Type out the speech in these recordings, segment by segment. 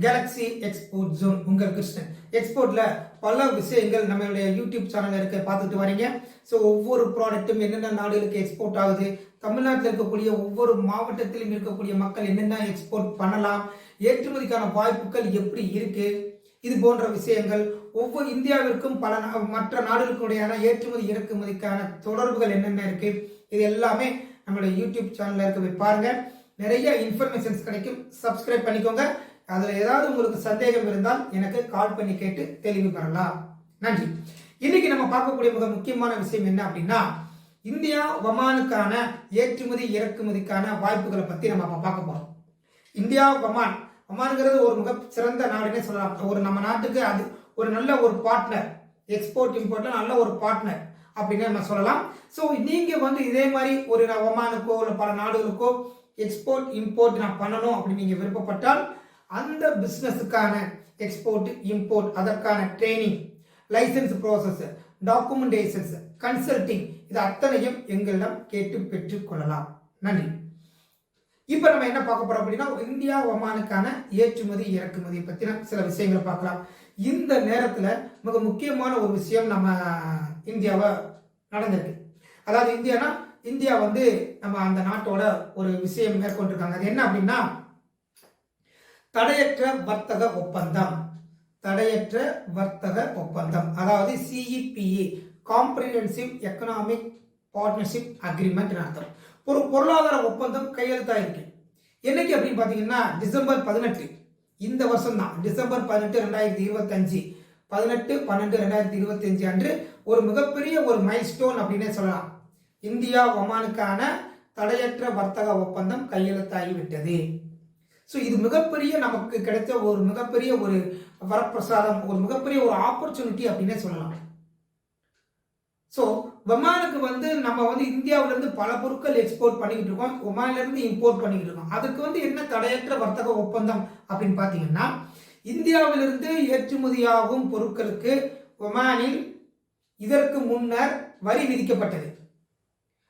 Galaxy export zone உங்கள் கிருஷ்ணன். எக்ஸ்போர்ட்ல பல விஷயங்கள் நம்மளுடைய யூடியூப் சேனல்ல இருக்க. பார்த்துட்டு வரீங்க. ஸோ ஒவ்வொரு ப்ராடக்ட்டும் என்னென்ன நாடுகளுக்கு எக்ஸ்போர்ட் ஆகுது? தமிழ்நாட்டில் இருக்கக்கூடிய ஒவ்வொரு மாவட்டத்திலும் இருக்கக்கூடிய மக்கள் என்னென்ன எக்ஸ்போர்ட் பண்ணலாம்? ஏற்றுமதிக்கான வாய்ப்புகள் எப்படி இருக்கு? இது போன்ற விஷயங்கள். ஒவ்வொரு இந்தியாவிற்கும் பல நா- மற்ற நாடுகளுக்குடையான ஏற்றுமதி இறக்குமதிக்கான தொடர்புகள் என்னென்ன இருக்கு? இது எல்லாமே நம்மளுடைய யூடியூப் சேனல்ல இருக்க. போய் பாருங்க. நிறைய இன்ஃபர்மேஷன்ஸ் கிடைக்கும். சப்ஸ்கிரைப் பண்ணிக்கோங்க. அதில் ஏதாவது உங்களுக்கு சந்தேகம் இருந்தால் எனக்கு கால் பண்ணி கேட்டு தெளிவு பெறலாம். நன்றி. இன்னைக்கு நம்ம பார்க்கக்கூடிய மிக முக்கியமான விஷயம் என்ன அப்படின்னா இந்தியா ஒமானுக்கான ஏற்றுமதி இறக்குமதிக்கான வாய்ப்புகளை பற்றி நம்ம பார்க்க போகிறோம் இந்தியா ஒமான். ஒமானுங்கிறது ஒரு மிக சிறந்த நாடுன்னே சொல்லலாம். ஒரு நம்ம நாட்டுக்கு அது ஒரு நல்ல ஒரு பார்ட்னர் எக்ஸ்போர்ட் இம்போர்ட்ல நல்ல ஒரு பார்ட்னர் அப்படின்னு நம்ம சொல்லலாம். ஸோ நீங்கள் வந்து இதே மாதிரி ஒரு வமானுக்கோ ஒமானுக்கோ இல்லை பல நாடுகளுக்கோ எக்ஸ்போர்ட் இம்போர்ட் நான் பண்ணணும் அப்படின்னு நீங்கள் விருப்பப்பட்டால் அந்த பிஸ்னஸுக்கான எக்ஸ்போர்ட் இம்போர்ட் அதற்கான training license process documentations consulting இது அத்தனையும் எங்களிடம் கேட்டு பெற்றுக்கொள்ளலாம். நன்றி. இப்போ நம்ம என்ன பார்க்க போறோம் அப்படின்னா இந்தியா ஒமானுக்கான ஏற்றுமதி இறக்குமதி பற்றின சில விஷயங்களை பார்க்கலாம். இந்த நேரத்தில் மிக முக்கியமான ஒரு விஷயம் நம்ம இந்தியாவை நடந்திருக்கு. அதாவது இந்தியானா இந்தியா வந்து நம்ம அந்த நாட்டோட ஒரு விஷயம் மேற்கொண்டிருக்காங்க. அது என்ன அப்படின்னா தடையற்ற வர்த்தக ஒப்பந்தம். தடையற்ற வர்த்தக ஒப்பந்தம். அதாவது CEPA comprehensive economic partnership agreement அர்த்தம். ஒரு பொருளாதார ஒப்பந்தம் கையெழுத்தாயிருக்கு. என்னைக்கு அப்படின்னு பார்த்தீங்கன்னா டிசம்பர் பதினெட்டு. இந்த வருஷம் தான் டிசம்பர் பதினெட்டு ரெண்டாயிரத்தி இருபத்தஞ்சு. பதினெட்டு பன்னெண்டு ரெண்டாயிரத்தி இருபத்தஞ்சு அன்று ஒரு மிகப்பெரிய ஒரு மைல்ஸ்டோன் அப்படின்னே சொல்லலாம். இந்தியா ஒமானுக்கான தடையற்ற வர்த்தக ஒப்பந்தம் கையெழுத்தாகி விட்டது. ஸோ இது மிகப்பெரிய நமக்கு கிடைச்ச ஒரு மிகப்பெரிய ஒரு வரப்பிரசாதம் ஒரு மிகப்பெரிய ஒரு ஆப்பர்ச்சுனிட்டி அப்படின்னே சொல்லலாம். ஸோ ஒமானுக்கு வந்து நம்ம வந்து இந்தியாவிலேருந்து பல பொருட்கள் எக்ஸ்போர்ட் பண்ணிக்கிட்டு இருக்கோம். ஒமான்லேருந்து இம்போர்ட் பண்ணிக்கிட்டு இருக்கோம். அதுக்கு வந்து என்ன தடையற்ற வர்த்தக ஒப்பந்தம் அப்படின்னு பார்த்தீங்கன்னா இந்தியாவிலிருந்து ஏற்றுமதியாகும் பொருட்களுக்கு ஒமானில் இதற்கு முன்னர் வரி விதிக்கப்பட்டது.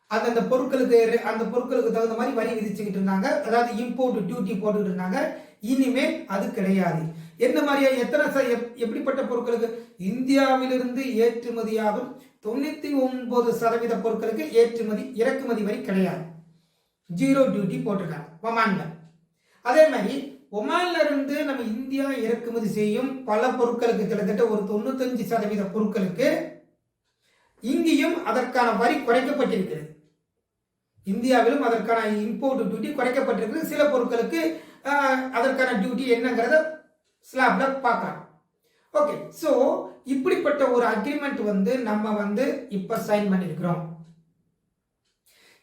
அது அந்த பொருட்களுக்கு அந்த பொருட்களுக்கு தகுந்த மாதிரி வரி விதிச்சுக்கிட்டு இருந்தாங்க. அதாவது இம்போர்ட் டியூட்டி போட்டுக்கிட்டு இருந்தாங்க. இனிமேல் அது கிடையாது. என்ன மாதிரியா எத்தனை எப்- எப்படிப்பட்ட பொருட்களுக்கு? இந்தியாவிலிருந்து ஏற்றுமதியாகும் தொண்ணூத்தி ஒன்பது சதவீத பொருட்களுக்கு ஏற்றுமதி இறக்குமதி வரி கிடையாது. ஜீரோ டியூட்டி போட்டிருக்காங்க ஒமான்ல. அதே மாதிரி ஒமான்ல இருந்து நம்ம இந்தியா இறக்குமதி செய்யும் பல பொருட்களுக்கு கிட்டத்தட்ட ஒரு தொண்ணூத்தஞ்சு சதவீத பொருட்களுக்கு இங்கேயும் அதற்கான வரி குறைக்கப்பட்டிருக்கிறது. இந்தியாவிலும் அதற்கான இம்போர்ட் டியூட்டி குறைக்கப்பட்டிருக்கு சில பொருட்களுக்கு அதற்கான டியூட்டி என்னங்கிறத ஸ்லாப்ல பார்க்கலாம். ஓகே ஸோ இப்படிப்பட்ட ஒரு அக்ரிமெண்ட் வந்து நம்ம வந்து இப்போ சைன் பண்ணியிருக்கிறோம்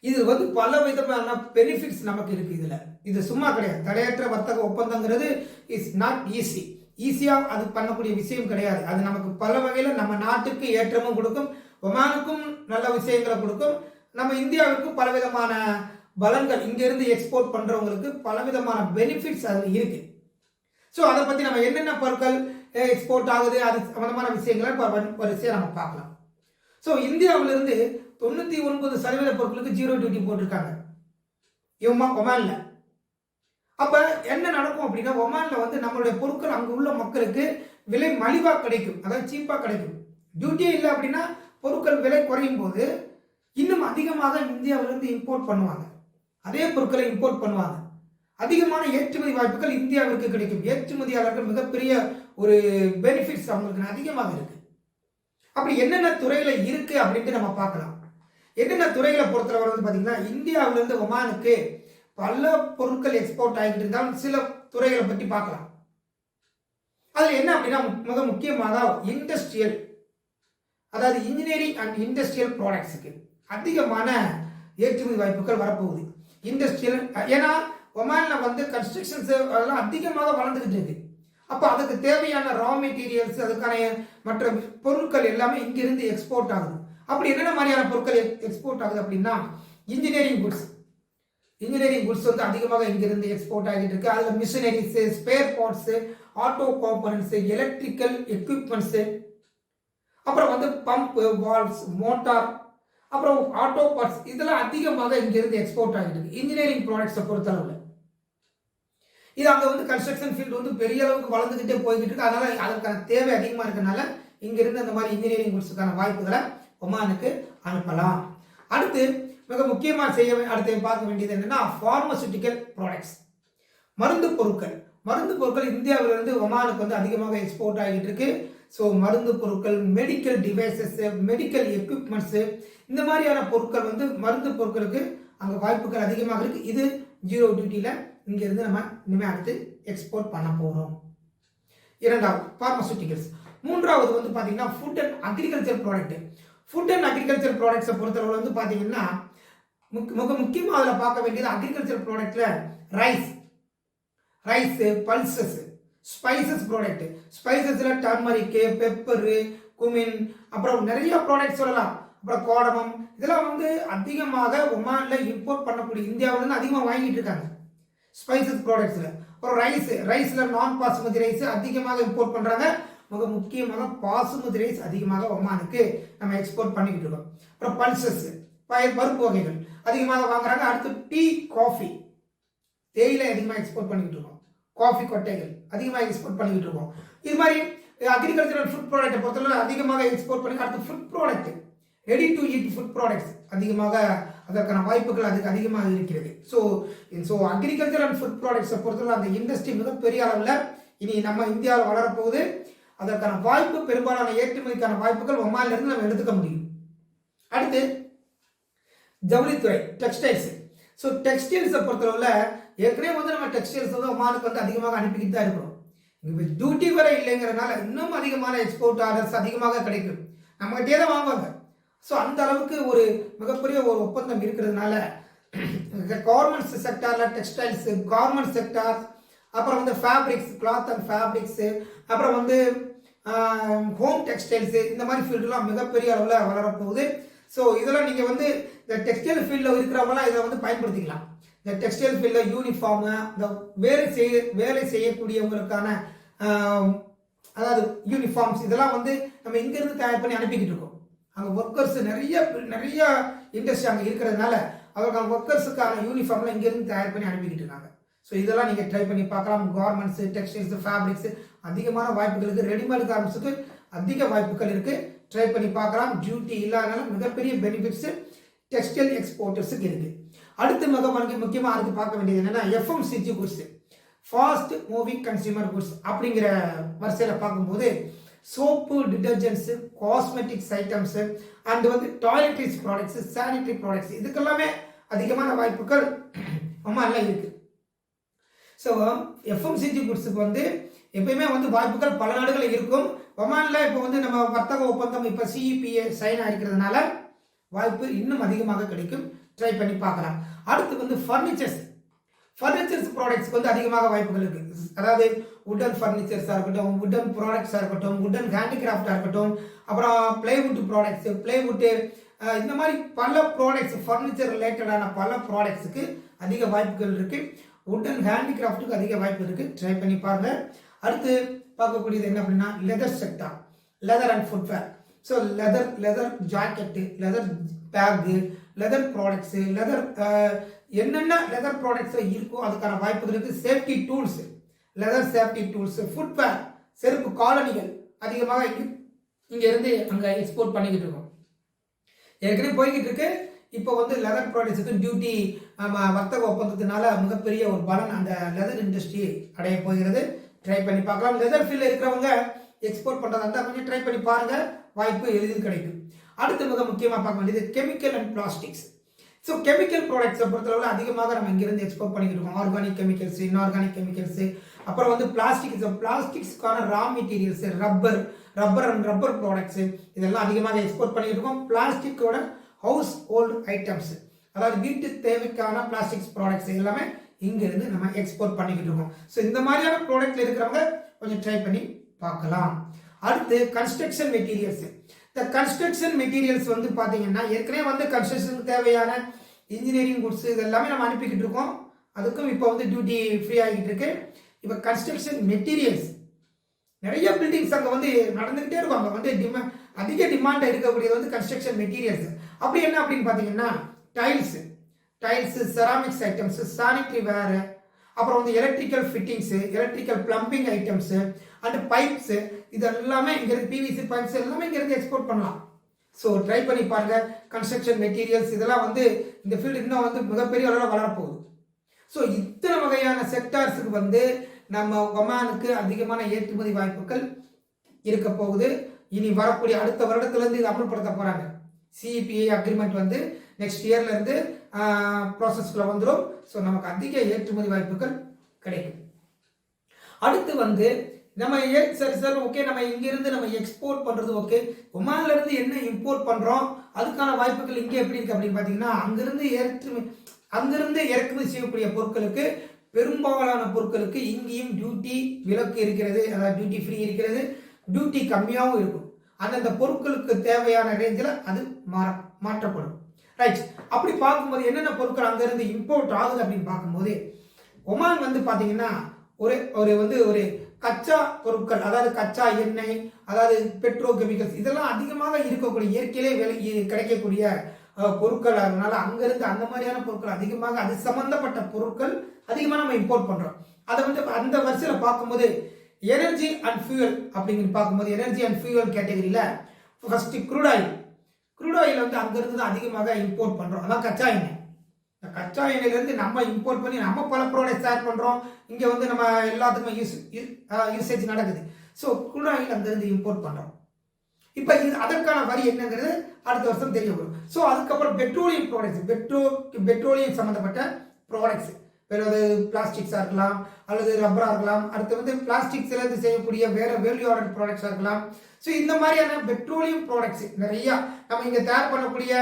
இது வந்து பல விதமான பெனிஃபிட்ஸ் நமக்கு இருக்கு இதுல. இது சும்மா கிடையாது. தடையற்ற வர்த்தக ஒப்பந்தங்கிறது இஸ் நாட் ஈஸி ஈஸியா அது பண்ணக்கூடிய விஷயம் கிடையாது. அது நமக்கு பல வகையில நம்ம நாட்டுக்கு ஏற்றமும் கொடுக்கும். ஒமானுக்கும் நல்ல விஷயங்களை கொடுக்கும். நம்ம இந்தியாவுக்கு பலவிதமான பலன்கள் இங்கேருந்து எக்ஸ்போர்ட் பண்ணுறவங்களுக்கு பலவிதமான பெனிஃபிட்ஸ் அதில் இருக்குது ஸோ அதை பற்றி நம்ம என்னென்ன பொருட்கள் எக்ஸ்போர்ட் ஆகுது அது சம்மந்தமான விஷயங்களை வரிசையாக நம்ம பார்க்கலாம். ஸோ இந்தியாவிலிருந்து தொண்ணூற்றி ஒன்பது சதவீத பொருட்களுக்கு ஜீரோ டியூட்டி போட்டிருக்காங்க. இவமா ஒமானில். அப்போ என்ன நடக்கும் அப்படின்னா ஒமானில் வந்து நம்மளுடைய பொருட்கள் அங்கே உள்ள மக்களுக்கு விலை மலிவாக கிடைக்கும். அதாவது சீப்பாக கிடைக்கும். டியூட்டியே இல்லை அப்படின்னா பொருட்கள் விலை குறையும் போது இன்னும் அதிகமாக இந்தியாவிலிருந்து இம்போர்ட் பண்ணுவாங்க. அதே பொருட்களை இம்போர்ட் பண்ணுவாங்க. அதிகமான ஏற்றுமதி வாய்ப்புகள் இந்தியாவிற்கு கிடைக்கும். ஏற்றுமதியாளர்கள் மிகப்பெரிய ஒரு பெனிஃபிட்ஸ் அவங்களுக்கு அதிகமாக இருக்கு. அப்படி என்னென்ன துறையில இருக்கு அப்படின்ட்டு நம்ம பார்க்கலாம். என்னென்ன துறைகளை பொறுத்தவரை வந்து பார்த்தீங்கன்னா இந்தியாவிலிருந்து ஒமானுக்கு பல பொருட்கள் எக்ஸ்போர்ட் ஆகிட்டு இருந்தாலும் சில துறைகளை பற்றி பார்க்கலாம். அதில் என்ன அப்படின்னா மிக முக்கியமாக இண்டஸ்ட்ரியல் அதாவது இன்ஜினியரிங் அண்ட் இண்டஸ்ட்ரியல் ப்ராடக்ட்ஸுக்கு அதிகமான ஏற்றுமதி வாய்ப்புகள் வரப்போகுது. இண்டஸ்ட்ரியல் ஏன்னா ஒமானில் வந்து கன்ஸ்ட்ரக்ஷன்ஸ் அதெல்லாம் அதிகமாக வளர்ந்துக்கிட்டு இருக்கு. அப்போ அதுக்கு தேவையான ரா மெட்டீரியல்ஸ் அதுக்கான மற்ற பொருட்கள் எல்லாமே இங்கிருந்து எக்ஸ்போர்ட் ஆகுது. அப்படி என்னென்ன மாதிரியான பொருட்கள் எக்ஸ்போர்ட் ஆகுது அப்படின்னா இன்ஜினியரிங் குட்ஸ் இன்ஜினியரிங் குட்ஸ் வந்து அதிகமாக இங்கிருந்து எக்ஸ்போர்ட் ஆகிட்டு இருக்கு. அதில் machineries spare parts auto components electrical equipments அப்புறம் வந்து பம்ப் வால்வ்ஸ் மோட்டார் அப்புறம் ஆட்டோ பார்ட்ஸ் இதெல்லாம் அதிகமாக இங்கிருந்து எக்ஸ்போர்ட் ஆகிட்டு இருக்கு இன்ஜினியரிங் ப்ராடக்ட்ஸை பொறுத்தளவில். இது அங்கே வந்து கன்ஸ்ட்ரக்ஷன் ஃபீல்டு வந்து பெரிய அளவுக்கு வளர்ந்துக்கிட்டே போய்கிட்டு இருக்கு. அதனால அதற்கான தேவை அதிகமாக இருக்கனால இங்கிருந்து அந்த மாதிரி இன்ஜினியரிங் கோர்ஸுக்கான வாய்ப்புகளை ஒமானுக்கு அனுப்பலாம். அடுத்து மிக முக்கியமாக செய்ய அடுத்து பார்க்க வேண்டியது என்னன்னா ஃபார்மசூட்டிக்கல் ப்ராடக்ட்ஸ் மருந்து பொருட்கள். மருந்து பொருட்கள் இந்தியாவிலிருந்து ஒமானுக்கு வந்து அதிகமாக எக்ஸ்போர்ட் ஆகிட்டு இருக்கு. ஸோ மருந்து பொருட்கள் மெடிக்கல் டிவைசஸ்ஸு மெடிக்கல் எக்யூப்மெண்ட்ஸு இந்த மாதிரியான பொருட்கள் வந்து மருந்து பொருட்களுக்கு அங்கே வாய்ப்புகள் அதிகமாக இருக்குது இது ஜீரோ டியூட்டியில் இங்கேருந்து நம்ம இனிமேல் அடுத்து எக்ஸ்போர்ட் பண்ண போகிறோம் இரண்டாவது ஃபார்மசூட்டிக்கல்ஸ் மூன்றாவது வந்து பார்த்தீங்கன்னா food and agriculture product food and agriculture ப்ராடக்ட்ஸை பொறுத்தளவு வந்து பார்த்தீங்கன்னா முக்- மிக முக்கியமாக அதில் பார்க்க வேண்டியது agriculture ப்ராடக்ட்ல rice rice pulses spices product ஸ்பைசஸில் turmeric pepper cumin அப்புறம் நிறைய ப்ராடக்ட் சொல்லலாம். அப்புறம் கோடமம். இதெல்லாம் வந்து அதிகமாக ஒமானில் இம்போர்ட் பண்ணக்கூடிய இந்தியாவிலேருந்து அதிகமாக வாங்கிட்டு இருக்காங்க. ஸ்பைசஸ் ப்ராடக்ட்ஸில் அப்புறம் ரைஸ் ரைஸில் நான் பாசுமதி ரைஸ் அதிகமாக இம்போர்ட் பண்ணுறாங்க மிக முக்கியமாக பாசுமதி ரைஸ் அதிகமாக ஒமானுக்கு நம்ம எக்ஸ்போர்ட் பண்ணிக்கிட்டு இருக்கோம். அப்புறம் பல்சஸ் பயிர் பருப்பு வகைகள் அதிகமாக வாங்குறாங்க. அடுத்து டீ காஃபி தேயிலை அதிகமாக எக்ஸ்போர்ட் பண்ணிக்கிட்டு இருக்கோம். காஃபி கொட்டைகள் அதிகமாக எக்ஸ்போர்ட் பண்ணிக்கிட்டு இருக்கோம். இது மாதிரி அக்ரிகல்ச்சரல் ஃபுட் ப்ராடக்ட்டை பொறுத்தவரை அதிகமாக எக்ஸ்போர்ட் பண்ணி அடுத்து food product ready to eat food products அதிகமாக அதற்கான வாய்ப்புகள் அதுக்கு அதிகமாக இருக்கிறது. So so agriculture and food ப்ராடக்ட்ஸை பொறுத்தவரை அந்த இண்டஸ்ட்ரி மிகப்பெரிய அளவில் இனி நம்ம இந்தியாவில் வளரப்போகுது. அதற்கான வாய்ப்பு பெரும்பாலான ஏற்றுமதிக்கான வாய்ப்புகள் ஒமான்ல நம்ம எடுத்துக்க முடியும். அடுத்து ஜவுளித்துறை டெக்ஸ்டைல்ஸ் ஸோ டெக்ஸ்டைல்ஸை பொறுத்தளவில் ஏற்கனவே வந்து நம்ம டெக்ஸ்டைல்ஸ் வந்து ஒமானுக்கு வந்து அதிகமாக அனுப்பிக்கிட்டு தான் இருக்கிறோம். இப்போ டியூட்டி வரை இல்லைங்கிறனால இன்னும் அதிகமான எக்ஸ்போர்ட் ஆர்டர்ஸ் அதிகமாக கிடைக்கும். நம்மகிட்டே தான் வாங்குவாங்க. ஸோ அந்த அளவுக்கு ஒரு மிகப்பெரிய ஒரு ஒப்பந்தம் இருக்கிறதுனால கவர்மெண்ட்ஸ் செக்டாரில் டெக்ஸ்டைல்ஸு கார்மெண்ட் செக்டார் அப்புறம் வந்து ஃபேப்ரிக்ஸ் கிளாத் அண்ட் ஃபேப்ரிக்ஸு அப்புறம் வந்து ஹோம் டெக்ஸ்டைல்ஸு இந்த மாதிரி ஃபீல்டுலாம் மிகப்பெரிய அளவில் வளரப்போகுது. ஸோ இதெல்லாம் நீங்கள் வந்து இந்த டெக்ஸ்டைல் ஃபீல்டில் இருக்கிறவங்களாம் இதை வந்து பயன்படுத்திக்கலாம். இந்த டெக்ஸ்டைல் ஃபீல்டில் யூனிஃபார்மு இந்த வேலை செய்ய வேலை செய்யக்கூடியவங்களுக்கான அதாவது யூனிஃபார்ம்ஸ் இதெல்லாம் வந்து நம்ம இங்கேருந்து தயார் பண்ணி அனுப்பிக்கிட்டு இருக்கோம். அங்கே ஒர்க்கர்ஸ் நிறைய நிறைய இண்டஸ்ட்ரி அங்கே இருக்கிறதுனால அவருக்கான ஒர்க்கர்ஸுக்கான யூனிஃபார்ம்லாம் இங்கேருந்து தயார் பண்ணி அனுப்பிக்கிட்டு இருக்காங்க. ஸோ இதெல்லாம் நீங்கள் ட்ரை பண்ணி பார்க்கலாம். கார்மெண்ட்ஸு டெக்ஸ்டைல்ஸ் ஃபேப்ரிக்ஸ் அதிகமான வாய்ப்புகள் இருக்குது ரெடிமேட் கார்மெண்ட்ஸுக்கு அதிக வாய்ப்புகள் இருக்குது ட்ரை பண்ணி பார்க்கலாம். டியூட்டி இல்லாதனால மிகப்பெரிய பெனிஃபிட்ஸு டெக்ஸ்டைல் எக்ஸ்போர்ட்டர்ஸுக்கு இருக்குது அடுத்து மிக முக்கிய முக்கியமாக அடுத்து பார்க்க வேண்டியது என்னன்னா FMCG goods fast moving consumer goods அப்படிங்கிற வரிசையில் பார்க்கும்போது soap detergents cosmetics items and வந்து டாய்லெட்ரிஸ் ப்ராடக்ட்ஸு சானிட்டரி ப்ராடக்ட்ஸ் இதுக்கெல்லாமே அதிகமான வாய்ப்புகள் ஒமானில் இருக்குது ஸோ எஃப்எம்சிஜி குட்ஸுக்கு வந்து எப்பயுமே வந்து வாய்ப்புகள் பல நாடுகளில் இருக்கும். ஒமானில் இப்போ வந்து நம்ம வர்த்தக ஒப்பந்தம் இப்போ சிஇபிஏ சைன் ஆகிருக்கிறதுனால வாய்ப்பு இன்னும் அதிகமாக கிடைக்கும். ட்ரை பண்ணி பார்க்கலாம். அடுத்து வந்து ஃபர்னிச்சர்ஸ் ஃபர்னிச்சர்ஸ் ப்ராடக்ட்ஸ்க்கு வந்து அதிகமாக வாய்ப்புகள் இருக்குது அதாவது உட்டன் ஃபர்னிச்சர்ஸாக இருக்கட்டும் உட்டன் ப்ராடக்ட்ஸாக இருக்கட்டும் உட்டன் ஹேண்டிகிராஃப்டாக இருக்கட்டும் அப்புறம் பிளேவுட் ப்ராடக்ட்ஸு பிளேவுட்டு இந்த மாதிரி பல ப்ராடக்ட்ஸ் ஃபர்னிச்சர் ரிலேட்டடான பல ப்ராடக்ட்ஸுக்கு அதிக வாய்ப்புகள் இருக்குது உட்டன் ஹேண்டிகிராஃப்ட்டுக்கு அதிக வாய்ப்பு இருக்குது ட்ரை பண்ணி பாருங்க. அடுத்து பார்க்கக்கூடியது என்ன அப்படின்னா leather sector leather and footwear so leather leather jacket leather bag leather products leather என்னென்ன லெதர் ப்ராடக்ட்ஸில் இருக்கோ அதுக்கான வாய்ப்புகள் இருக்குது safety tools leather safety tools footwear செருப்பு காலனிகள் அதிகமாக இங்கே இங்கேருந்து அங்கே எக்ஸ்போர்ட் பண்ணிக்கிட்டு இருக்கோம். ஏற்கனவே போய்கிட்டு இருக்கு. இப்போ வந்து லெதர் ப்ராடக்ட்ஸுக்கு டியூட்டி வர்த்தக ஒப்பந்தத்தினால மிகப்பெரிய ஒரு பலன் அந்த லெதர் இண்டஸ்ட்ரி அடைய போகிறது. ட்ரை பண்ணி பார்க்கலாம். லெதர் ஃபீல்டில் இருக்கிறவங்க எக்ஸ்போர்ட் பண்ணுறதா இருந்தால் கொஞ்சம் ட்ரை பண்ணி பாருங்க. வாய்ப்பு எளிதில் கிடைக்கும். அடுத்து மிக முக்கியமாக பார்க்க வேண்டியது chemical and plastics so chemical ப்ராடக்ட்ஸை பொறுத்தளவில் அதிகமாக நம்ம இங்கேருந்து எக்ஸ்போர்ட் பண்ணிக்கிட்டு இருக்கோம். ஆர்கானிக் கெமிக்கல்ஸ் இன்ஆர்கானிக் கெமிக்கல்ஸ் அப்புறம் வந்து plastics பிளாஸ்டிக்ஸ்க்கான raw materials rubber rubber and rubber products இதெல்லாம் அதிகமாக எக்ஸ்போர்ட் பண்ணிக்கிட்டு இருக்கோம். பிளாஸ்டிக்கோட ஹவுஸ் ஹோல்டு ஐட்டம்ஸ் அதாவது வீட்டு தேவைக்கான பிளாஸ்டிக்ஸ் ப்ராடக்ட்ஸ் எல்லாமே இங்கிருந்து நம்ம எக்ஸ்போர்ட் பண்ணிக்கிட்டு இருக்கோம். ஸோ இந்த மாதிரியான ப்ராடக்ட்ல இருக்கிறவங்க கொஞ்சம் ட்ரை பண்ணி பார்க்கலாம். அடுத்து கன்ஸ்ட்ரக்ஷன் மெட்டீரியல்ஸ் இந்த கன்ஸ்ட்ரக்ஷன் மெட்டீரியல்ஸ் வந்து பார்த்தீங்கன்னா ஏற்கனவே வந்து கன்ஸ்ட்ரக்ஷனுக்கு தேவையான இன்ஜினியரிங் குட்ஸ் இது எல்லாமே நம்ம அனுப்பிக்கிட்டு இருக்கோம் அதுக்கும் இப்போ வந்து டியூட்டி ஃப்ரீ ஆகிட்டு இருக்கு இப்போ கன்ஸ்ட்ரக்ஷன் மெட்டீரியல்ஸ் நிறைய பில்டிங்ஸ் அங்கே வந்து நடந்துக்கிட்டே இருக்கும். அங்கே வந்து டிமாண்ட் அதிக டிமாண்ட் இருக்கக்கூடியது வந்து கன்ஸ்ட்ரக்ஷன் மெட்டீரியல்ஸ் அப்படி என்ன அப்படின்னு பார்த்தீங்கன்னா tiles tiles ceramics items sanitary ware அப்புறம் வந்து electrical fittings electrical plumbing items and pipes இது எல்லாமே இங்கிருந்து பிவிசி பைப்ஸ் எல்லாமே இங்கிருந்து எக்ஸ்போர்ட் பண்ணலாம். ஸோ ட்ரை பண்ணி பாருங்க. கன்ஸ்ட்ரக்ஷன் மெட்டீரியல்ஸ் இதெல்லாம் வந்து இந்த ஃபீல்டு இன்னும் வந்து மிகப்பெரிய அளவில் வளரப்போகுது. ஸோ இத்தனை வகையான செக்டார்ஸுக்கு வந்து நம்ம ஒமானுக்கு அதிகமான ஏற்றுமதி வாய்ப்புகள் இருக்க போகுது. இனி வரக்கூடிய அடுத்த வருடத்துலேருந்து இது அமல்படுத்த போகிறாங்க சிஇபிஐ அக்ரிமெண்ட் வந்து நெக்ஸ்ட் இயர்லேருந்து ப்ராசஸ்க்குள்ள வந்துடும் ஸோ நமக்கு அதிக ஏற்றுமதி வாய்ப்புகள் கிடைக்கும். அடுத்து வந்து நம்ம சரி சார் ஓகே நம்ம இங்கேருந்து நம்ம எக்ஸ்போர்ட் பண்ணுறது ஓகே ஒமான்லேருந்து என்ன இம்போர்ட் பண்ணுறோம் அதுக்கான வாய்ப்புகள் இங்கே எப்படி இருக்குது அப்படின்னு பார்த்தீங்கன்னா அங்கேருந்து ஏற்று அங்கேருந்து இறக்குமதி செய்யக்கூடிய பொருட்களுக்கு பெரும்பாலான பொருட்களுக்கு இங்கேயும் டியூட்டி விலக்கு இருக்கிறது. அதாவது டியூட்டி ஃப்ரீ இருக்கிறது. டியூட்டி கம்மியாகவும் இருக்கும். அந்தந்த பொருட்களுக்கு தேவையான ரேஞ்சில் அது மாற மாற்றப்படும். ரைட் அப்படி பார்க்கும்போது என்னென்ன பொருட்கள் அங்கேருந்து இம்போர்ட் ஆகுது அப்படின்னு பார்க்கும்போது ஒமான் வந்து பார்த்தீங்கன்னா ஒரு ஒரு வந்து ஒரு கச்சா பொருட்கள் அதாவது கச்சா எண்ணெய் அதாவது பெட்ரோ கெமிக்கல்ஸ் இதெல்லாம் அதிகமாக இருக்கக்கூடிய இயற்கையிலே விலை கிடைக்கக்கூடிய பொருட்கள். அதனால அங்கிருந்து அந்த மாதிரியான பொருட்கள் அதிகமாக அது சம்பந்தப்பட்ட பொருட்கள் அதிகமாக நம்ம இம்போர்ட் பண்றோம். அதை வந்து அந்த வரிசையில் பார்க்கும்போது எனர்ஜி அண்ட் ஃபியூயல் அப்படிங்கிற பார்க்கும்போது எனர்ஜி அண்ட் ஃபியூயல் கேட்டகரியில் first crude oil crude oil வந்து அங்கிருந்து தான் அதிகமாக இம்போர்ட் பண்றோம். அதான் கச்சா எண்ணெய். கச்சா எண்ணெயிலேருந்து நம்ம இம்போர்ட் பண்ணி நம்ம பல ப்ராடக்ட்ஸ் தயார் பண்ணுறோம் இங்கே வந்து நம்ம எல்லாத்துக்குமே யூஸ் யூசேஜ் நடக்குது. ஸோ குரூட் ஆயில் அங்கேருந்து இம்போர்ட் பண்ணுறோம் இப்போ இது அதற்கான வரி என்னங்கிறது அடுத்த வருஷம் தெரிய வரும். ஸோ அதுக்கப்புறம் பெட்ரோலியம் ப்ராடக்ட்ஸ் பெட்ரோ பெட்ரோலியம் சம்மந்தப்பட்ட ப்ராடக்ட்ஸ் வேறு பிளாஸ்டிக்ஸாக இருக்கலாம் அல்லது ரப்பராக இருக்கலாம். அடுத்து வந்து பிளாஸ்டிக்ஸ்லேருந்து செய்யக்கூடிய வேறு வேல்யூ ஆர்டர் ப்ராடக்ட்ஸாக இருக்கலாம். ஸோ இந்த மாதிரியான பெட்ரோலியம் ப்ராடக்ட்ஸ் நிறையா நம்ம இங்கே தயார் பண்ணக்கூடிய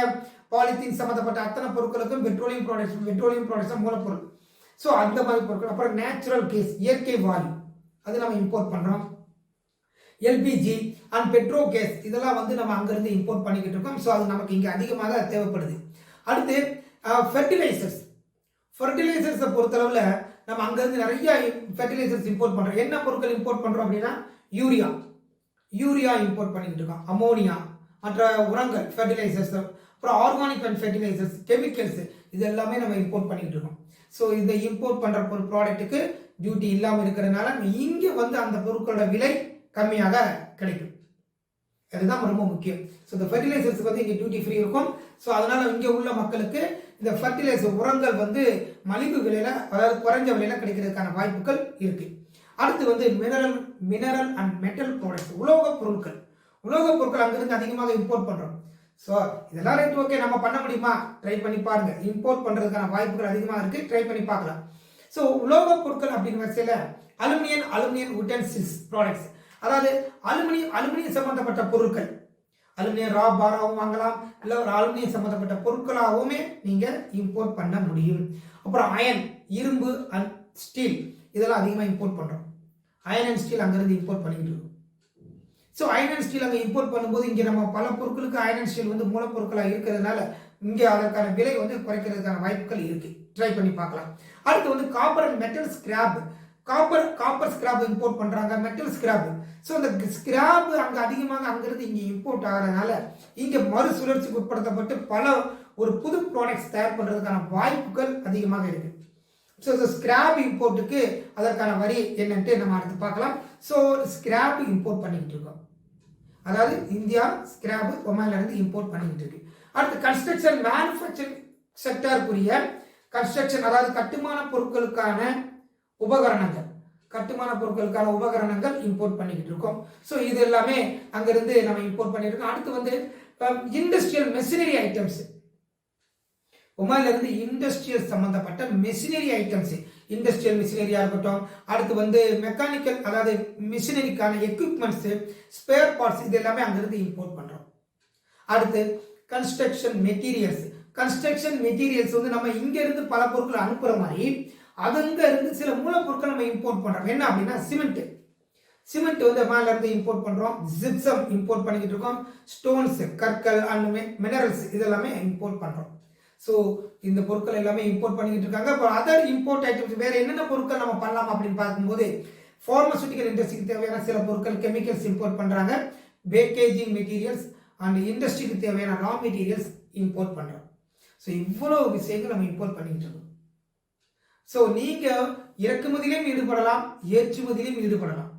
பாலித்தீன் சம்மந்தப்பட்ட அத்தனை பொருட்களுக்கும் பெட்ரோலியம் ப்ராடக்ட்ஸ் பெட்ரோலியம் ப்ராடக்ட்ஸ் மூலப்பொருள். ஸோ அந்த மாதிரி பொருட்கள். அப்புறம் நேச்சுரல் கேஸ் இயற்கை வாயு. அது நம்ம இம்போர்ட் பண்ணுறோம் எல்பிஜி அண்ட் பெட்ரோ கேஸ் இதெல்லாம் வந்து நம்ம அங்கேருந்து இம்போர்ட் பண்ணிக்கிட்டு இருக்கோம். ஸோ அது நமக்கு இங்கே அதிகமாக தேவைப்படுது. அடுத்து ஃபெர்டிலைசர்ஸ் ஃபெர்டிலைசர்ஸை பொறுத்தளவில் நம்ம அங்கேருந்து நிறைய ஃபெர்டிலைசர்ஸ் இம்போர்ட் பண்ணுறோம் என்ன பொருட்கள் இம்போர்ட் பண்ணுறோம் அப்படின்னா யூரியா யூரியா இம்போர்ட் பண்ணிக்கிட்டு இருக்கோம். அமோனியா மற்ற உரங்கள் ஃபெர்டிலைசர்ஸ் அப்புறம் ஆர்கானிக் அண்ட் ஃபெர்டிலைசர்ஸ் கெமிக்கல்ஸ் இது எல்லாமே நம்ம இம்போர்ட் பண்ணிக்கிட்டு இருக்கோம். ஸோ இந்த இம்போர்ட் பண்ணுற ஒரு ப்ராடக்ட்டுக்கு டியூட்டி இல்லாமல் இருக்கிறதுனால இங்கே வந்து அந்த பொருட்களோட விலை கம்மியாக கிடைக்கும். அதுதான் ரொம்ப முக்கியம். ஸோ இந்த ஃபர்டிலைசர்ஸுக்கு வந்து இங்கே டியூட்டி ஃப்ரீ இருக்கும். ஸோ அதனால இங்கே உள்ள மக்களுக்கு இந்த ஃபர்டிலைசர் உரங்கள் வந்து மலிவு விலையில் அதாவது குறைஞ்ச விலையில் கிடைக்கிறதுக்கான வாய்ப்புகள் இருக்கு. அடுத்து வந்து mineral mineral and metal products உலோக பொருட்கள். உலோக பொருட்கள் அங்கிருந்து அதிகமாக இம்போர்ட் பண்ணுறோம் ஸோ இதெல்லாம் ரைட் ஓகே நம்ம பண்ண முடியுமா? ட்ரை பண்ணி பாருங்க. இம்போர்ட் பண்ணுறதுக்கான வாய்ப்புகள் அதிகமாக இருக்கு. ட்ரை பண்ணி பார்க்கலாம். ஸோ உலோக பொருட்கள் அப்படின்னு வரிசையில் அலுமினியன் அலுமினியன் உட்டன்சில்ஸ் ப்ராடக்ட்ஸ் அதாவது அலுமினியம் அலுமினியம் சம்பந்தப்பட்ட பொருட்கள். அலுமினியம் ரா பாராவும் வாங்கலாம். இல்லை ஒரு அலுமினியம் சம்மந்தப்பட்ட பொருட்களாகவுமே நீங்கள் இம்போர்ட் பண்ண முடியும். அப்புறம் அயன் இரும்பு அண்ட் ஸ்டீல் இதெல்லாம் அதிகமாக இம்போர்ட் பண்ணுறோம் அயன் அண்ட் ஸ்டீல் அங்கேருந்து இம்போர்ட் பண்ணிக்கிட்டு இருக்கோம். ஸோ அயன் அண்ட் ஸ்டீல் அங்கே இம்போர்ட் பண்ணும்போது இங்கே நம்ம பல பொருட்களுக்கு அயன் அண்ட் ஸ்டீல் வந்து மூலப்பொருட்களாக இருக்கிறதுனால இங்கே அதற்கான விலை வந்து குறைக்கிறதுக்கான வாய்ப்புகள் இருக்குது ட்ரை பண்ணி பார்க்கலாம். அடுத்து வந்து copper and metal scrap copper copper scrap import பண்ணுறாங்க மெட்டல் ஸ்கிராப் ஸோ அந்த ஸ்கிராப் அங்கே அதிகமாக அங்கேருந்து இங்கே இம்போர்ட் ஆகிறதுனால இங்கே மறுசுழற்சிக்கு உட்படுத்தப்பட்டு பல ஒரு புது ப்ராடக்ட்ஸ் தயார் பண்ணுறதுக்கான வாய்ப்புகள் அதிகமாக இருக்குது ஸோ இந்த ஸ்கிராப் இம்போர்ட்டுக்கு அதற்கான வரி என்னன்ட்டு நம்ம அடுத்து பார்க்கலாம். ஸோ ஸ்கிராப் இம்போர்ட் பண்ணிக்கிட்டு இருக்கோம். அதாவது இந்தியா ஸ்கிராப் ஒமான்லேருந்து இம்போர்ட் பண்ணிக்கிட்டு இருக்கு அடுத்து கன்ஸ்ட்ரக்ஷன் மேனுஃபேக்சரிங் செக்டருக்குரிய கன்ஸ்ட்ரக்ஷன் அதாவது கட்டுமான பொருட்களுக்கான உபகரணங்கள். கட்டுமான பொருட்களுக்கான உபகரணங்கள் இம்போர்ட் பண்ணிக்கிட்டு இருக்கோம் ஸோ இது எல்லாமே அங்கிருந்து நம்ம இம்போர்ட் பண்ணியிருக்கோம். அடுத்து வந்து இண்டஸ்ட்ரியல் மெஷினரி ஐட்டம்ஸ் ஒமான்லேருந்து இண்டஸ்ட்ரியல் சம்மந்தப்பட்ட மெஷினரி ஐட்டம்ஸ் இண்டஸ்ட்ரியல் மிஷினரியாக இருக்கட்டும் அடுத்து வந்து மெக்கானிக்கல் அதாவது மிஷினரிக்கான எக்யூப்மெண்ட்ஸு ஸ்பேர் பார்ட்ஸ் இது எல்லாமே அங்கேருந்து இம்போர்ட் பண்ணுறோம் அடுத்து கன்ஸ்ட்ரக்ஷன் மெட்டீரியல்ஸ் கன்ஸ்ட்ரக்ஷன் மெட்டீரியல்ஸ் வந்து நம்ம இங்கேருந்து பல பொருட்கள் அனுப்புகிற மாதிரி அதுங்க இருந்து சில மூலப்பொருட்கள் நம்ம இம்போர்ட் பண்ணுறோம் என்ன அப்படின்னா சிமெண்ட்டு சிமெண்ட் வந்து மேலேருந்து இம்போர்ட் பண்ணுறோம் ஜிப்சம் இம்போர்ட் பண்ணிக்கிட்டு இருக்கோம். ஸ்டோன்ஸ் கற்கள் அண்ட் மினரல்ஸ் இதெல்லாமே இம்போர்ட் பண்ணுறோம் ஸோ இந்த பொருட்கள் எல்லாமே இம்போர்ட் பண்ணிக்கிட்டு இருக்காங்க. இப்போ அதர் இம்போர்ட் ஐட்டம்ஸ் வேற என்னென்ன பொருட்கள் நம்ம பண்ணலாம் அப்படின்னு பார்க்கும்போது ஃபார்மசூட்டிக்கல் இண்டஸ்ட்ரிக்கு தேவையான சில பொருட்கள் கெமிக்கல்ஸ் இம்போர்ட் பண்ணுறாங்க பேக்கேஜிங் மெட்டீரியல்ஸ் அண்ட் இண்டஸ்ட்ரிக்கு தேவையான ரா மெட்டீரியல்ஸ் இம்போர்ட் பண்ணுறோம் ஸோ இவ்வளோ விஷயங்கள் நம்ம இம்போர்ட் பண்ணிக்கிட்டு இருக்கோம். ஸோ நீங்கள் இறக்குமதியிலையும் ஈடுபடலாம் ஏற்றுமதியிலையும் ஈடுபடலாம்.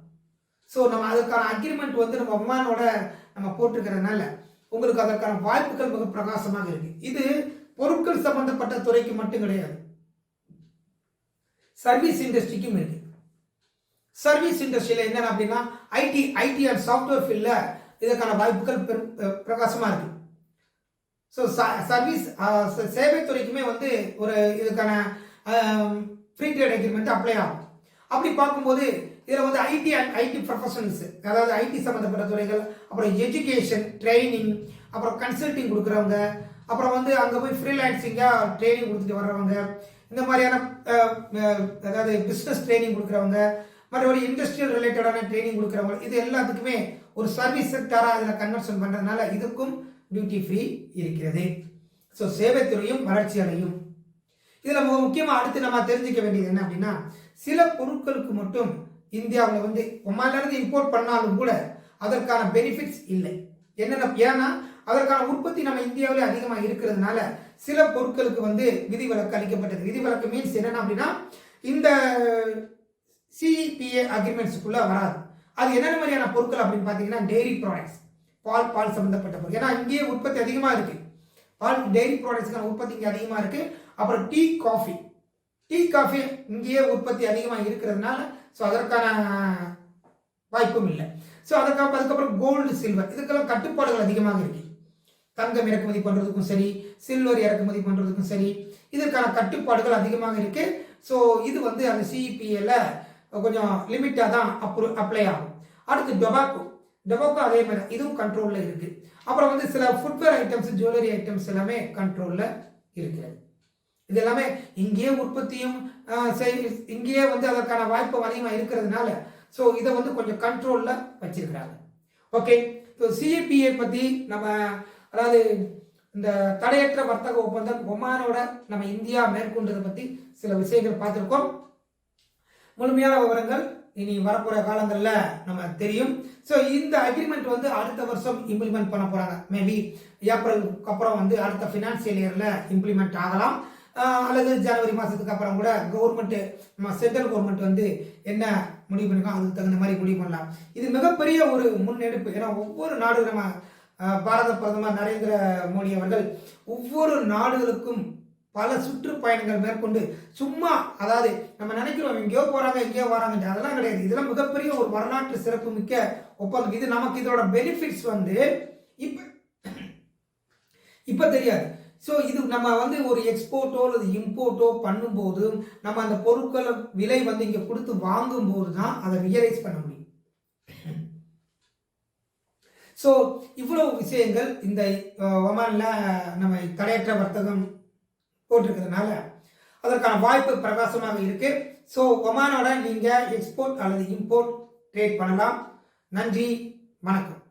ஸோ நம்ம அதுக்கான அக்ரிமெண்ட் வந்து நம்ம ஒமானோட நம்ம போட்டிருக்கிறதுனால உங்களுக்கு அதற்கான வாய்ப்புகள் மிக பிரகாசமாக இருக்குது இது பொருட்கள் சம்பந்தப்பட்ட துறைக்கு மட்டும் கிடையாது. சர்வீஸ் இண்டஸ்ட்ரிக்கும் இருக்கு சர்வீஸ் இண்டஸ்ட்ரியில் என்னென்ன அப்படின்னா ஐடி ஐடி அண்ட் சாஃப்ட்வேர் ஃபீல்டில் இதற்கான வாய்ப்புகள் பிரகாசமாக இருக்கு. ஸோ சர்வீஸ் சேவை துறைக்குமே வந்து ஒரு இதுக்கான ஃப்ரீ ட்ரேட் அக்ரிமெண்ட் அப்ளை ஆகும். அப்படி பார்க்கும்போது இதில் வந்து ஐடி அண்ட் ஐடி ப்ரொஃபஷனல்ஸ் அதாவது ஐடி சம்மந்தப்பட்ட துறைகள் அப்புறம் எஜுகேஷன் ட்ரைனிங் அப்புறம் கன்சல்டிங் கொடுக்குறவங்க அப்புறம் வந்து அங்கே போய் ஃப்ரீலான்சிங்காக ட்ரைனிங் கொடுத்துட்டு வர்றவங்க இந்த மாதிரியான அதாவது பிஸ்னஸ் ட்ரைனிங் கொடுக்குறவங்க மற்றபடி இண்டஸ்ட்ரியல் ரிலேட்டடான ட்ரைனிங் கொடுக்குறவங்க இது எல்லாத்துக்குமே ஒரு சர்வீஸ் செக்டராக அதில் கன்வர்ஷன் பண்ணுறதுனால இதுக்கும் டியூட்டி ஃப்ரீ இருக்கிறது. ஸோ சேவைத்துறையும் வளர்ச்சி அடையும். இதில் மிக முக்கியமாக அடுத்து நம்ம தெரிஞ்சுக்க வேண்டியது என்ன அப்படின்னா சில பொருட்களுக்கு மட்டும் இந்தியாவில் வந்து ஒமாலேருந்து இம்போர்ட் பண்ணாலும் கூட அதற்கான பெனிஃபிட்ஸ் இல்லை. என்னென்ன ஏன்னா அதற்கான உற்பத்தி நம்ம இந்தியாவிலே அதிகமாக இருக்கிறதுனால சில பொருட்களுக்கு வந்து விதிவிலக்கு அளிக்கப்பட்டது. விதிவிலக்கு மீன்ஸ் என்னென்ன அப்படின்னா இந்த சிபிஏ அக்ரிமெண்ட்ஸுக்குள்ளே வராது. அது என்னென்ன மாதிரியான பொருட்கள் அப்படின்னு பார்த்தீங்கன்னா டெய்ரி ப்ராடக்ட்ஸ் பால் பால் சம்மந்தப்பட்ட பொருள். ஏன்னா இங்கேயே உற்பத்தி அதிகமாக இருக்கு. பால் டெய்ரி ப்ராடக்ட்ஸ்க்கான உற்பத்தி இங்கே அதிகமாக இருக்கு. அப்புறம் டீ காஃபி டீ காஃபி இங்கேயே உற்பத்தி அதிகமாக இருக்கிறதுனால ஸோ அதற்கான வாய்ப்பும் இல்லை. ஸோ அதற்காக அதுக்கப்புறம் கோல்டு சில்வர் இதுக்கெல்லாம் கட்டுப்பாடுகள் அதிகமாக இருக்குது தங்கம் இறக்குமதி பண்ணுறதுக்கும் சரி சில்வர் இறக்குமதி பண்ணுறதுக்கும் சரி இதற்கான கட்டுப்பாடுகள் அதிகமாக இருக்குது ஸோ இது வந்து அந்த சிஇபிஏல கொஞ்சம் லிமிட்டாக தான் அப்ரூ அப்ளை ஆகும். அடுத்து டொபாக்கோ. டொபாக்கோ அதே மாதிரி இதுவும் கண்ட்ரோலில் இருக்கு. அப்புறம் வந்து சில ஃபுட்வேர் ஐட்டம்ஸ் ஜுவல்லரி ஐட்டம்ஸ் எல்லாமே கண்ட்ரோலில் இருக்கிறது இது எல்லாமே இங்கேயே உற்பத்தியும் இங்கேயே வந்து அதற்கான வாய்ப்பு அதிகமாக இருக்கிறதுனால ஸோ இதை வந்து கொஞ்சம் கண்ட்ரோலில் வச்சிருக்கிறாங்க. ஓகே ஸோ சிஏபிஏ பற்றி நம்ம அதாவது இந்த தடையற்ற வர்த்தக ஒப்பந்தம் ஒமானோட நம்ம இந்தியா மேற்கொண்டதை பற்றி சில விஷயங்கள் பார்த்துருக்கோம். முழுமையான விவரங்கள் இனி வரப்போகிற காலங்களில் நம்ம தெரியும். ஸோ இந்த அக்ரிமெண்ட் வந்து அடுத்த வருஷம் இம்ப்ளிமெண்ட் பண்ண போகிறாங்க மேபி ஏப்ரலுக்கு அப்புறம் வந்து அடுத்த ஃபினான்சியல் இயரில் இம்ப்ளிமெண்ட் ஆகலாம். அல்லது ஜனவரி மாதத்துக்கு அப்புறம் கூட கவர்மெண்ட்டு நம்ம சென்ட்ரல் கவர்மெண்ட் வந்து என்ன முடிவு பண்ணிருக்கோம் அதுக்கு தகுந்த மாதிரி முடிவு பண்ணலாம். இது மிகப்பெரிய ஒரு முன்னெடுப்பு. ஏன்னா ஒவ்வொரு நாடு நம்ம பாரத பிரதமர் நரேந்திர மோடி அவர்கள் ஒவ்வொரு நாடுகளுக்கும் பல சுற்றுப்பயணங்கள் மேற்கொண்டு சும்மா அதாவது நம்ம நினைக்கிறோம் எங்கேயோ போகிறாங்க எங்கேயோ வராங்க அதெல்லாம் கிடையாது. இதெல்லாம் மிகப்பெரிய ஒரு வரலாற்று சிறப்பு மிக்க ஒப்பந்தம். இது நமக்கு இதோட பெனிஃபிட்ஸ் வந்து இப்போ இப்போ தெரியாது. ஸோ இது நம்ம வந்து ஒரு எக்ஸ்போர்ட்டோ அல்லது இம்போர்ட்டோ பண்ணும்போது நம்ம அந்த பொருட்களை விலை வந்து இங்கே கொடுத்து வாங்கும்போது தான் அதை ரியலைஸ் பண்ண முடியும். ஸோ இவ்வளவு விஷயங்கள் இந்த ஒமானில் நம்ம தடையற்ற வர்த்தகம் போட்டிருக்கிறதுனால அதற்கான வாய்ப்பு பிரகாசமாக இருக்கு. ஸோ ஒமானோட நீங்கள் எக்ஸ்போர்ட் அல்லது இம்போர்ட் ட்ரேட் பண்ணலாம். நன்றி வணக்கம்.